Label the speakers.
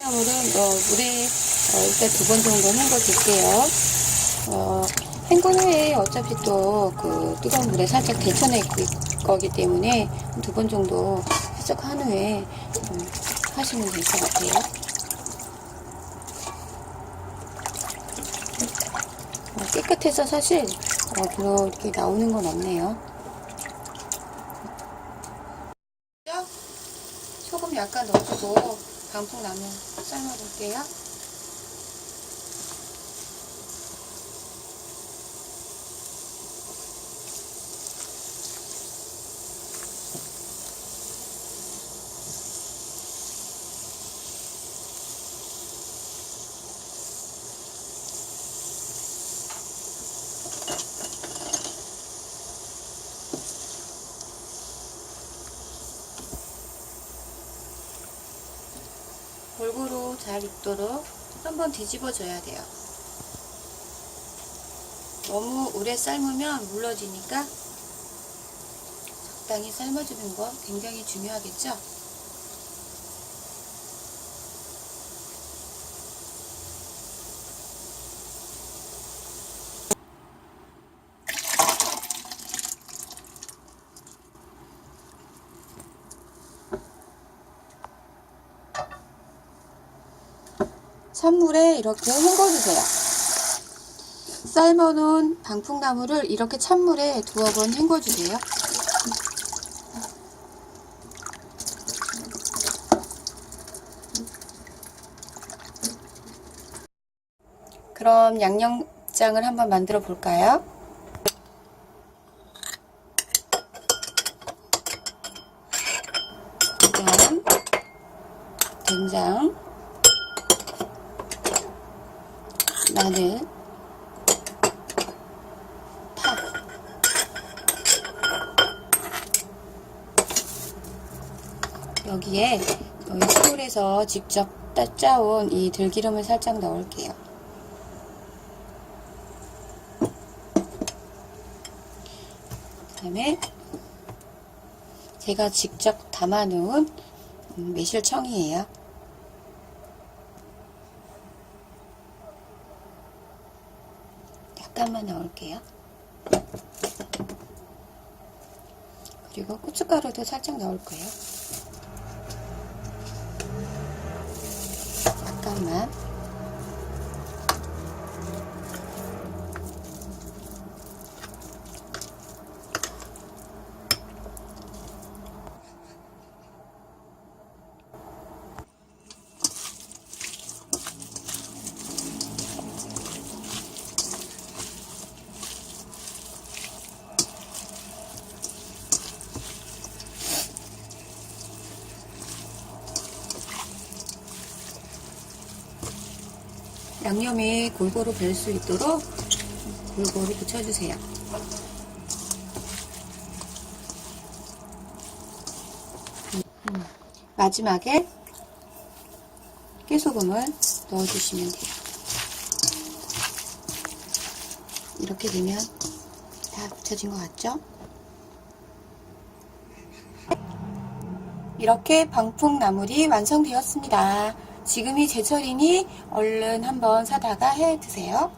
Speaker 1: 나물은 어, 물에 어, 일단 두 번 정도 헹궈줄게요. 어, 헹군 후에 어차피 또 그 뜨거운 물에 살짝 데쳐낼 거기 때문에 두 번 정도 살짝 한 후에 음, 하시면 될 것 같아요. 어, 깨끗해서 사실 어, 별로 이렇게 나오는 건 없네요. 소금 약간 넣어주고 방풍나물 삶아볼게요. 골고루 잘 익도록 한번 뒤집어 줘야 돼요. 너무 오래 삶으면 물러지니까 적당히 삶아주는 거 굉장히 중요하겠죠? 찬물에 이렇게 헹궈주세요. 삶아놓은 방풍나물을 이렇게 찬물에 두어 번 헹궈주세요. 그럼 양념장을 한번 만들어 볼까요? 그다음 된장 마늘, 파, 여기에 여기 시골에서 직접 따- 짜온 이 들기름을 살짝 넣을게요. 그 다음에 제가 직접 담아놓은 음, 매실청이에요. 약간만 넣을게요. 그리고 고춧가루도 살짝 넣을 거예요. 약간만. 양념이 골고루 별 수 있도록 골고루 붙여주세요. 음, 마지막에 깨소금을 넣어주시면 돼요. 이렇게 되면 다 붙여진 것 같죠? 이렇게 방풍나물이 완성되었습니다. 지금이 제철이니 얼른 한번 사다가 해 드세요.